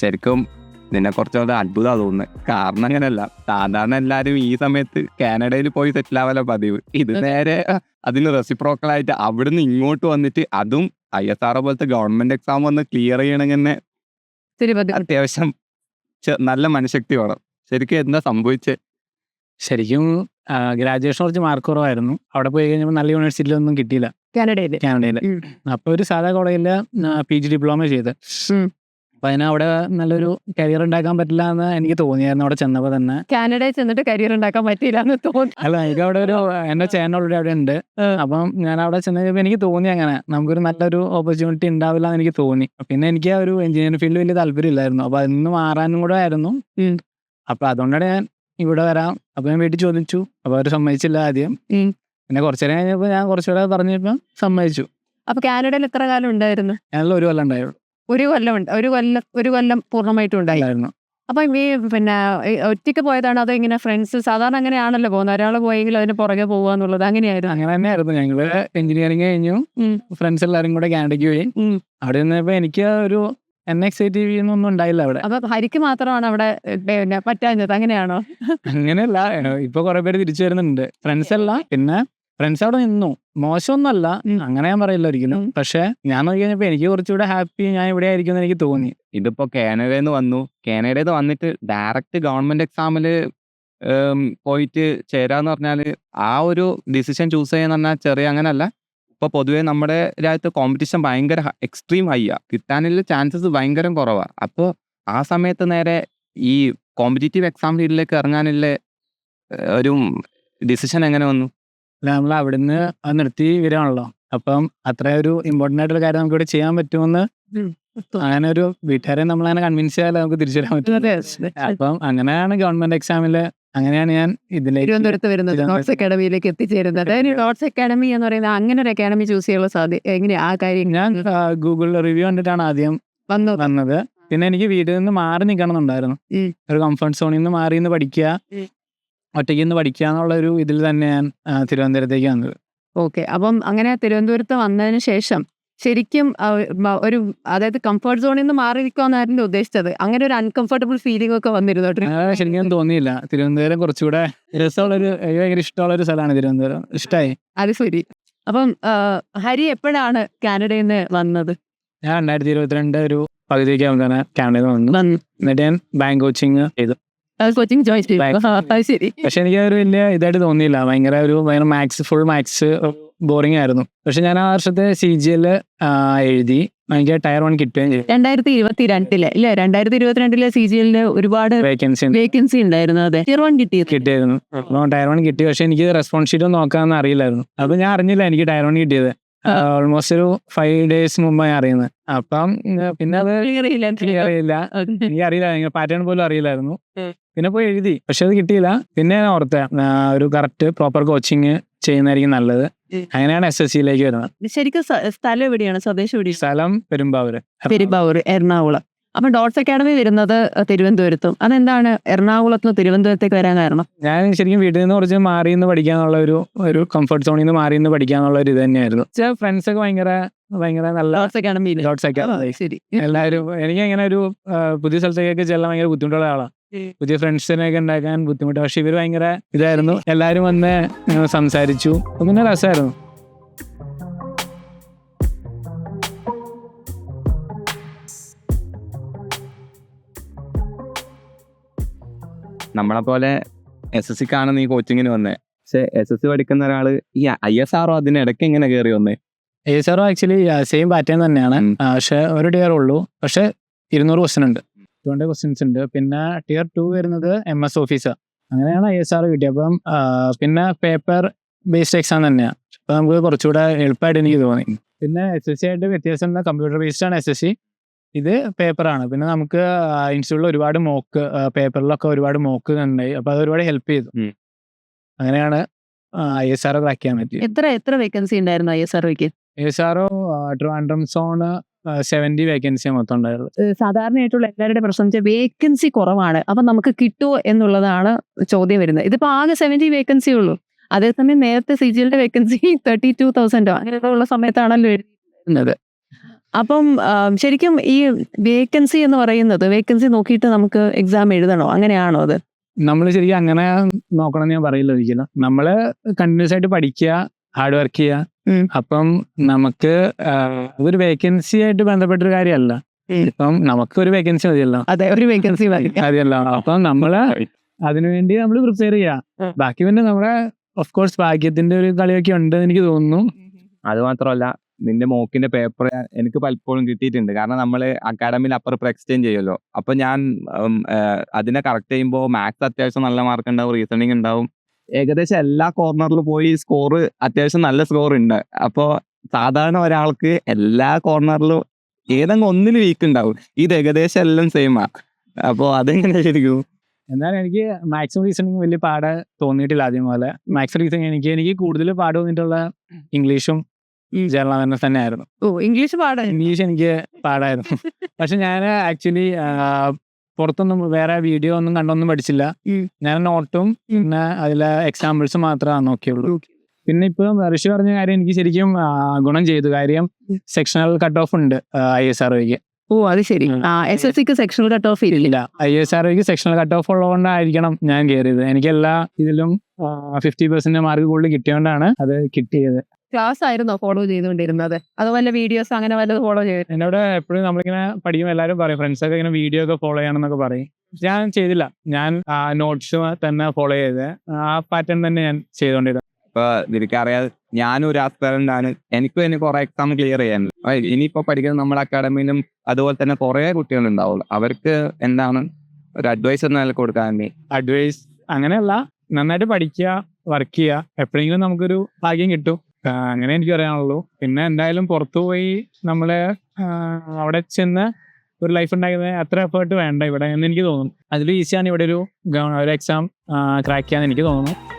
ശരിക്കും നിന്നെ കുറച്ചുകൂടെ അത്ഭുതമാണ് തോന്നുന്നത് കാരണം അങ്ങനെയല്ല. സാധാരണ എല്ലാവരും ഈ സമയത്ത് കാനഡയിൽ പോയി സെറ്റിൽ ആവല പതിവ്. ഇത് നേരെ അതിന് റെസിപ്രോക്കലായിട്ട് അവിടുന്ന് ഇങ്ങോട്ട് വന്നിട്ട് അതും ഐ എസ് ആർ പോലത്തെ ഗവൺമെന്റ് എക്സാം വന്ന് ക്ലിയർ ചെയ്യണമെങ്കിൽ തന്നെ അത്യാവശ്യം നല്ല മനഃശക്തി വേണം. ശരിക്കും എന്താ സംഭവിച്ചത് ശരിക്കും ഗ്രാജുവേഷൻ കുറച്ച് മാർക്ക് കുറവായിരുന്നു. അവിടെ പോയി കഴിഞ്ഞപ്പോൾ നല്ല യൂണിവേഴ്സിറ്റിയിലൊന്നും കിട്ടിയില്ല. കാനഡയിൽ കാനഡയിൽ അപ്പൊ അപ്പോൾ ഒരു സാധാ കോളേജിൽ പി ജി ഡിപ്ലോമ ചെയ്ത്. അപ്പം അതിന് അവിടെ നല്ലൊരു കരിയർ ഉണ്ടാക്കാൻ പറ്റില്ല എന്ന് എനിക്ക് തോന്നിയായിരുന്നു അവിടെ ചെന്നപ്പോ തന്നെ. കാനഡയിൽ ചെന്നിട്ട് കരിയർ ഉണ്ടാക്കാൻ പറ്റിയില്ല എന്ന് തോന്നി. അല്ല എനിക്ക് അവിടെ ഒരു എന്റെ ചേട്ടൻ ഓൾറെഡി അവിടെ ഉണ്ട്. അപ്പം ഞാൻ അവിടെ ചെന്ന് കഴിഞ്ഞപ്പോൾ എനിക്ക് തോന്നി അങ്ങനെ. നമുക്കൊരു നല്ലൊരു ഓപ്പർച്യൂണിറ്റി ഉണ്ടാവില്ല എന്ന് എനിക്ക് തോന്നി. പിന്നെ എനിക്ക് ആ ഒരു എഞ്ചിനീയറിംഗ് ഫീൽഡ് വലിയ താല്പര്യമില്ലായിരുന്നു. അപ്പോൾ അതിൽ നിന്ന് മാറാനും കൂടെ ആയിരുന്നു. അപ്പൊ അതുകൊണ്ടാണ് ഞാൻ ഇവിടെ വരാം. അപ്പൊ ഞാൻ വീട്ടിൽ ചോദിച്ചു. അപ്പൊ അവർ സമ്മതിച്ചില്ല ആദ്യം. പിന്നെ കുറച്ചു നേരം കഴിഞ്ഞപ്പോ ഞാൻ കുറച്ചുകൂടെ പറഞ്ഞപ്പോ സമ്മതിച്ചു. അപ്പൊ കാനഡയിൽ എത്ര കാലം ഉണ്ടായിരുന്നു? ഞാനുള്ള ഒരു കൊല്ലം ഉണ്ടായുള്ളൂ. ഒരു കൊല്ലം ഉണ്ട്. ഒരു കൊല്ലം ഒരു കൊല്ലം പൂർണമായിട്ടും ഉണ്ടായി ഉണ്ടായിരുന്നു. അപ്പൊ ഈ പിന്നെ ഒറ്റയ്ക്ക് പോയതാണ് അതോ ഇങ്ങനെ ഫ്രണ്ട്സ് സാധാരണ അങ്ങനെയാണല്ലോ പോകുന്നത്? ഒരാൾ പോയെങ്കിൽ അതിന് പുറകെ പോകുക എന്നുള്ളത് അങ്ങനെയായിരുന്നു. അങ്ങനെ തന്നെയായിരുന്നു. ഞങ്ങൾ എഞ്ചിനീയറിംഗ് കഴിഞ്ഞു. ഫ്രണ്ട്സ് എല്ലാവരും കൂടെ കാനഡയ്ക്ക് പോയി. അവിടെ നിന്നപ്പോ എനിക്ക് ഒരു anxiety ഒന്നും ഉണ്ടായില്ല അവിടെ. അപ്പൊ ഹരിക്ക് മാത്രമാണ് അവിടെ പിന്നെ പറ്റാഞ്ഞത്. അങ്ങനെയാണോ? അങ്ങനെയല്ല. ഇപ്പൊ കുറെ പേര് തിരിച്ചു വരുന്നുണ്ട്. ഫ്രണ്ട്സ് അല്ല പിന്നെ ഫ്രണ്ട്സ് അവിടെ നിന്നു. മോശമൊന്നുമല്ല. ഉം. അങ്ങനെ ഞാൻ പറയില്ല ഒരിക്കലും. പക്ഷെ ഞാൻ നോക്കി കഴിഞ്ഞപ്പോ എനിക്ക് കുറച്ചുകൂടെ ഹാപ്പി ഞാൻ ഇവിടെ ആയിരിക്കും എന്ന് എനിക്ക് തോന്നി. ഇതിപ്പോ കാനഡയിൽ നിന്ന് വന്നു. കാനഡയിൽ നിന്ന് വന്നിട്ട് ഡയറക്റ്റ് ഗവൺമെന്റ് എക്സാമിൽ പോയിട്ട് ചേരാന്ന് പറഞ്ഞാൽ ആ ഒരു ഡിസിഷൻ ചൂസ് ചെയ്യാന്ന് പറഞ്ഞാൽ ചെറിയ അങ്ങനല്ല. ഇപ്പൊ പൊതുവേ നമ്മുടെ രാജ്യത്ത് കോമ്പറ്റീഷൻ ഭയങ്കര എക്സ്ട്രീം ഹൈ ആ. കിട്ടാനുള്ള ചാൻസസ് ഭയങ്കര കുറവാ. അപ്പോൾ ആ സമയത്ത് നേരെ ഈ കോമ്പറ്റീറ്റീവ് എക്സാം ഫീൽഡിലേക്ക് ഇറങ്ങാനുള്ള ഒരു ഡിസിഷൻ എങ്ങനെ വന്നു? നമ്മൾ അവിടുന്ന് അത് നിർത്തി വരികയാണല്ലോ. അപ്പം അത്ര ഒരു ഇമ്പോർട്ടന്റ് ആയിട്ടുള്ള കാര്യം നമുക്ക് ഇവിടെ ചെയ്യാൻ പറ്റുമെന്ന് അങ്ങനെ ഒരു വീട്ടുകാരെ നമ്മൾ അങ്ങനെ കൺവിൻസ് ചെയ്യാതെ നമുക്ക് തിരിച്ചു വരാൻ പറ്റും. അപ്പം അങ്ങനെയാണ് ഗവൺമെന്റ് എക്സാമിൽ അങ്ങനെയാണ് ഞാൻ ഇതിലേക്ക് തിരുവനന്തപുരത്ത് വരുന്നത്. നോട്ട്സ് അക്കാഡമിയിലേക്ക് എത്തിച്ചേരുന്നത്. നോട്ട്സ് അക്കാഡമി എന്ന് പറയുന്നത് അങ്ങനെ ഒരു അക്കാഡമി ചൂസ് ചെയ്യാനുള്ള സാധ്യത എങ്ങനെയാ ആ കാര്യം ഞാൻ ഗൂഗിളിൽ റിവ്യൂ കണ്ടിട്ടാണ് ആദ്യം വന്നു വന്നത്. പിന്നെ എനിക്ക് വീട്ടിൽ നിന്ന് മാറി നിൽക്കണം എന്നുണ്ടായിരുന്നു. ഒരു കംഫർട്ട് സോണിൽ നിന്ന് മാറി നിന്ന് പഠിക്കുക. ഒറ്റയ്ക്ക് നിന്ന് പഠിക്കുക എന്നുള്ള ഒരു ഇതിൽ തന്നെ ഞാൻ തിരുവനന്തപുരത്തേക്ക് വന്നത്. ഓക്കെ. അപ്പം അങ്ങനെ തിരുവനന്തപുരത്ത് വന്നതിന് ശേഷം ശരിക്കും ഒരു അതായത് കംഫർട്ട് സോണിൽ നിന്ന് മാറി നിൽക്കുമെന്നായിരുന്നു ഉദ്ദേശിച്ചത്. അങ്ങനെ ഒരു അൺകംഫർട്ടബിൾ ഫീലിംഗ് ഒക്കെ വന്നിരുന്നു ശരിക്കും തോന്നിയില്ല. തിരുവനന്തപുരം കുറച്ചുകൂടെ രസമുള്ളൊരു ഭയങ്കര ഇഷ്ടമുള്ള ഒരു സ്ഥലമാണ് തിരുവനന്തപുരം. ഇഷ്ടമായി അത് ശരി. അപ്പം ഹരി എപ്പോഴാണ് കാനഡയിൽ നിന്ന് വന്നത്? ഞാൻ രണ്ടായിരത്തി ഇരുപത്തിരണ്ട് ഒരു പകുതിയൊക്കെ കാനഡയിൽ നിന്ന് വന്നു. എന്നിട്ട് ഞാൻ ബാങ്ക് കോച്ചിങ് ചെയ്തു. കോച്ചിങ് ജോയിൻ ചെയ്തു ശരി. പക്ഷെ എനിക്ക് ഒരു വലിയ ഇതായിട്ട് തോന്നിയില്ല. ഭയങ്കര ഒരു ഭയങ്കര മാത്സ് ഫുൾ മാത്സ് ബോറിംഗ് ആയിരുന്നു. പക്ഷെ ഞാൻ ആ വർഷത്തെ സി ജി എൽ എഴുതി. എനിക്ക് ടയർ വൺ കിട്ടുകയും ചെയ്തു. രണ്ടായിരത്തി ഇരുപത്തി രണ്ടിലെ ഇല്ല? രണ്ടായിരത്തി ഇരുപത്തിരണ്ടിലെ സി ജി എല്ലിന് ഒരുപാട് വേക്കൻസി വേക്കൻസി ഉണ്ടായിരുന്നു അതെ. ടയർ വൺ കിട്ടി കിട്ടിയായിരുന്നു അപ്പോൾ ടയർ വൺ കിട്ടി. പക്ഷെ എനിക്ക് റെസ്പോൺസ് ഷീറ്റ് നോക്കാമെന്ന് അറിയില്ലായിരുന്നു. അപ്പൊ ഞാൻ അറിഞ്ഞില്ല എനിക്ക് ടയർ വൺ കിട്ടിയത്. ഓൾമോസ്റ്റ് ഒരു ഫൈവ് ഡേയ്സ് മുമ്പാണ് അറിയുന്നത്. അപ്പം പിന്നെ അത് അറിയില്ല എനിക്ക് അറിയില്ല പാറ്റേൺ പോലും അറിയില്ലായിരുന്നു. പിന്നെ പോയി എഴുതി. പക്ഷെ അത് കിട്ടിയില്ല. പിന്നെ ഞാൻ ഓർത്തെ ഒരു കറക്റ്റ് പ്രോപ്പർ കോച്ചിങ് ചെയ്യുന്നതായിരിക്കും നല്ലത്. അങ്ങനെയാണ് എസ് എസ് സിയിലേക്ക് വരുന്നത്. ശരിക്കും സ്ഥ- സ്ഥലം എവിടെയാണ്? സ്വദേശം എവിടെയാണ്? സ്ഥലം പെരുമ്പാവൂര്. പെരുമ്പാവൂർ എറണാകുളം. അപ്പൊ ഡോട്ട്സ് അക്കാഡമി വരുന്നത് തിരുവനന്തപുരത്തും. അതെന്താണ്? എറണാകുളത്ത് നിന്ന് തിരുവനന്തപുരത്തേക്ക് വരാൻ കാരണം? ഞാൻ ശരിക്കും വീട്ടിൽ നിന്ന് കുറച്ച് മാറി നിന്ന് പഠിക്കാന്നുള്ള ഒരു ഒരു കംഫർട്ട് സോണിൽ നിന്ന് മാറി നിന്ന് പഠിക്കാന്നുള്ള ഒരു ഇത് തന്നെയായിരുന്നു. ഫ്രണ്ട്സ് ഒക്കെ ഭയങ്കര ഭയങ്കര നല്ല ഡോട്ട്സ് അക്കാഡമി ഡോട്ട്സ് അക്കാഡമി ശരി. എല്ലാവരും എനിക്ക് അങ്ങനെ ഒരു പുതിയ സ്ഥലത്തേക്കൊക്കെ ചെല്ലാൻ ഭയങ്കര ബുദ്ധിമുട്ടുള്ള ആളാണ്. പുതിയ ഫ്രണ്ട്സിനെയൊക്കെ ഉണ്ടാക്കാൻ ബുദ്ധിമുട്ട്. പക്ഷെ ഇവർ ഭയങ്കര ഇതായിരുന്നു. എല്ലാവരും വന്ന് സംസാരിച്ചു. അങ്ങനെ പിന്നെ രസമായിരുന്നു. നമ്മളെ പോലെ എസ് എസ് സിക്കാണ് നീ കോച്ചിങ്ങിന് വന്നേ. പക്ഷെ എസ് എസ് സി പഠിക്കുന്ന ഒരാൾ ഈ ഐ എസ് ആറോ അതിനിടയ്ക്ക് എങ്ങനെ കയറി വന്നേ? I S R O actually same pattern തന്നെയാണ്. പക്ഷെ ഒരു ഡിയർ ഉള്ളൂ. പക്ഷെ ഇരുന്നൂറ് ക്വസ്റ്റൻ ഉണ്ട്. ടു ക്വസ്റ്റ്യൻസ് ഉണ്ട്. പിന്നെ ടിയർ ടു വരുന്നത് എം എസ് ഓഫീസർ അങ്ങനെയാണ് ഐ എസ് ആർ കിട്ടിയത് അപ്പം പിന്നെ പേപ്പർ ബേസ്ഡ് എക്സാം തന്നെയാണ് അപ്പം നമുക്ക് കുറച്ചുകൂടെ എളുപ്പമായിട്ട് എനിക്ക് തോന്നി. പിന്നെ എസ് എസ് സി ആയിട്ട് വ്യത്യാസം കമ്പ്യൂട്ടർ ബേസ്ഡ് ആണ് എസ് എസ് സി ഇത് പേപ്പറാണ് പിന്നെ നമുക്ക് ഇൻസ്റ്റിറ്റ്യൂട്ടിൽ ഒരുപാട് മോക്ക് പേപ്പറിലൊക്കെ ഒരുപാട് മോക്ക് ഉണ്ടായി അപ്പൊ അത് ഒരുപാട് ഹെൽപ്പ് ചെയ്തു. അങ്ങനെയാണ് ഐ എസ് ആർ ക്രാക്ക് ചെയ്യാൻ പറ്റിയത്. എത്ര എത്ര വേക്കൻസി ഉണ്ടായിരുന്നു I S ആർഒക്ക് S R Trivandrum zone seventy vacancy മൊത്തം ഉണ്ടായിരുന്നു സാധാരണയായിട്ടുള്ള എല്ലാവരുടെ പ്രശ്നം വെച്ചാൽ വേക്കൻസി കുറവാണ്. അപ്പൊ നമുക്ക് കിട്ടുമോ എന്നുള്ളതാണ് ചോദ്യം വരുന്നത്. ഇതിപ്പോ ആകെ സെവന്റി വേക്കൻസി ഉള്ളൂ. അതേസമയം നേരത്തെ സി ജിയുടെ വേക്കൻസി തേർട്ടി ടു തൗസൻഡോ അങ്ങനെയൊക്കെ ഉള്ള സമയത്താണല്ലോ എഴുതിയിരുന്നത്. അപ്പം ശരിക്കും ഈ വേക്കൻസി എന്ന് പറയുന്നത് വേക്കൻസി നോക്കിയിട്ട് നമുക്ക് എക്സാം എഴുതണോ? അങ്ങനെയാണോ അത്? നമ്മൾ ശരിക്കും അങ്ങനെ നോക്കണം ഞാൻ പറയില്ല ഒരിക്കലും. നമ്മൾ കണ്ടിന്യൂസ് ആയിട്ട് പഠിക്കുക ഹാർഡ് വർക്ക് ചെയ്യുക അപ്പം നമുക്ക് ഒരു അതൊരു വേക്കൻസി ആയിട്ട് ബന്ധപ്പെട്ടൊരു കാര്യമല്ല. ഉം. ഇപ്പം നമുക്ക് ഒരു വേക്കൻസി മതിയല്ലോ. അതെ ഒരു വേക്കൻസി മതി. മതിയല്ലോ. അപ്പം നമ്മൾ അതിനുവേണ്ടി നമ്മൾ പ്രിപ്പയർ ചെയ്യാ. ചെയ്യുക ബാക്കി പിന്നെ നമ്മുടെ ഓഫ് കോഴ്സ് ഭാഗ്യത്തിന്റെ ഒരു കളിയൊക്കെ ഉണ്ട് എനിക്ക് തോന്നുന്നു. അത് മാത്രമല്ല നിന്റെ മോക്കിന്റെ പേപ്പർ എനിക്ക് പലപ്പോഴും കിട്ടിയിട്ടുണ്ട്. കാരണം നമ്മൾ അക്കാഡമിയിൽ അപ്പർ എക്സ്ചേഞ്ച് ചെയ്യുമല്ലോ. അപ്പൊ ഞാൻ അതിനെ കറക്റ്റ് ചെയ്യുമ്പോൾ മാത്സ് അത്യാവശ്യം നല്ല മാർക്ക് ഉണ്ടാവും റീസണിങ് ഉണ്ടാവും. ഏകദേശം എല്ലാ കോർണറിലും പോയി സ്കോർ അത്യാവശ്യം നല്ല സ്കോർ ഉണ്ട്. അപ്പോൾ സാധാരണ ഒരാൾക്ക് എല്ലാ കോർണറിലും ഏതെങ്കിലും ഒന്നിന് വീക്ക് ഉണ്ടാവും. ഇത് ഏകദേശം എല്ലാം സെയിമാ അപ്പോൾ അതെങ്ങനെ ശരിക്കും എന്നാൽ എനിക്ക് മാക്സിമം റീസണിങ് വലിയ പാട് തോന്നിയിട്ടില്ല ആദ്യം പോലെ മാക്സിമം റീസണിങ് എനിക്ക് എനിക്ക് കൂടുതൽ പാട് തോന്നിയിട്ടുള്ള ഇംഗ്ലീഷും. ജനറൽ അവേർനസ് തന്നെയായിരുന്നു. ഓ ഇംഗ്ലീഷ് പാടാ ഇംഗ്ലീഷ് എനിക്ക് പാടായിരുന്നു. പക്ഷെ ഞാൻ ആക്ച്വലി പുറത്തൊന്നും വേറെ വീഡിയോ ഒന്നും കണ്ടൊന്നും പഠിച്ചില്ല. ഞാൻ നോട്ടും പിന്നെ അതിലെ എക്സാമ്പിൾസ് മാത്രമേ നോക്കിയുള്ളൂ. പിന്നെ ഇപ്പം ഋഷി പറഞ്ഞ കാര്യം എനിക്ക് ശരിക്കും ഗുണം ചെയ്തു. കാര്യം സെക്ഷണൽ കട്ട് ഓഫ് ഉണ്ട് ഐ എസ് ആർ ഒക്ക് ഓ അത് ശരി. എസ് എസ് സിക്ക് സെക്ഷണൽ കട്ട് ഓഫ് ഇല്ല. ഇല്ല. ഐ എസ് ആർ ഒക്ക് സെക്ഷണൽ കട്ട് ഓഫ് ഉള്ളതുകൊണ്ടായിരിക്കണം ഞാൻ കയറിയത് എനിക്ക് എല്ലാ ഇതിലും ഫിഫ്റ്റി പെർസെന്റ് മാർക്ക് കൂടുതൽ കിട്ടിയോണ്ടാണ് അത് കിട്ടിയത്. ക്ലാസ് ആയിരുന്നോ ഫോളോ ചെയ്തുകൊണ്ടിരുന്നത് അതുപോലെ വീഡിയോസ് അങ്ങനെ വല്ലതും ഫോളോ ചെയ്തു എന്നോട് എപ്പോഴും നമ്മളിങ്ങനെ പഠിക്കുമ്പോൾ എല്ലാവരും പറയും ഫ്രണ്ട്സ് ഒക്കെ ഇങ്ങനെ വീഡിയോ ഒക്കെ ഫോളോ ചെയ്യണമെന്നൊക്കെ പറയും. ഞാൻ ചെയ്തില്ല. ഞാൻ നോട്ട്സ് തന്നെ ഫോളോ ചെയ്ത് ആ പാറ്റേൺ തന്നെ ഞാൻ ചെയ്തുകൊണ്ടിരുന്നത്. ഇപ്പൊ നിനക്കറിയാതെ ഞാനും ഒരു ആസ്പിറന്റ് ആണ്. എനിക്കും ഇനി കുറെ എക്സാം ക്ലിയർ ചെയ്യാനുണ്ട് ഇനിയിപ്പോ പഠിക്കുന്ന നമ്മുടെ അക്കാഡമിയിലും അതുപോലെ തന്നെ കുറെ കുട്ടികൾ ഉണ്ടാവുള്ളൂ. അവർക്ക് എന്താണ് ഒരു അഡ്വൈസ് എന്ന നിലയ്ക്ക് കൊടുക്കാൻ വേണ്ടി. അഡ്വൈസ് അങ്ങനെയല്ല. നന്നായിട്ട് പഠിക്കുക വർക്ക് ചെയ്യുക. എപ്പോഴെങ്കിലും നമുക്കൊരു ഭാഗ്യം കിട്ടും. അങ്ങനെ എനിക്ക് പറയാനുള്ളൂ. പിന്നെ എന്തായാലും പുറത്തു പോയി നമ്മൾ അവിടെ ചെന്ന് ഒരു ലൈഫ് ഉണ്ടാക്കുന്നത് അത്ര എഫേർട്ട് വേണ്ട ഇവിടെ എന്ന് എനിക്ക് തോന്നുന്നു. അതിലും ഈസിയാണ് ഇവിടെ ഒരു ഒരു എക്സാം ക്രാക്ക് ചെയ്യാന്ന് എനിക്ക് തോന്നുന്നു.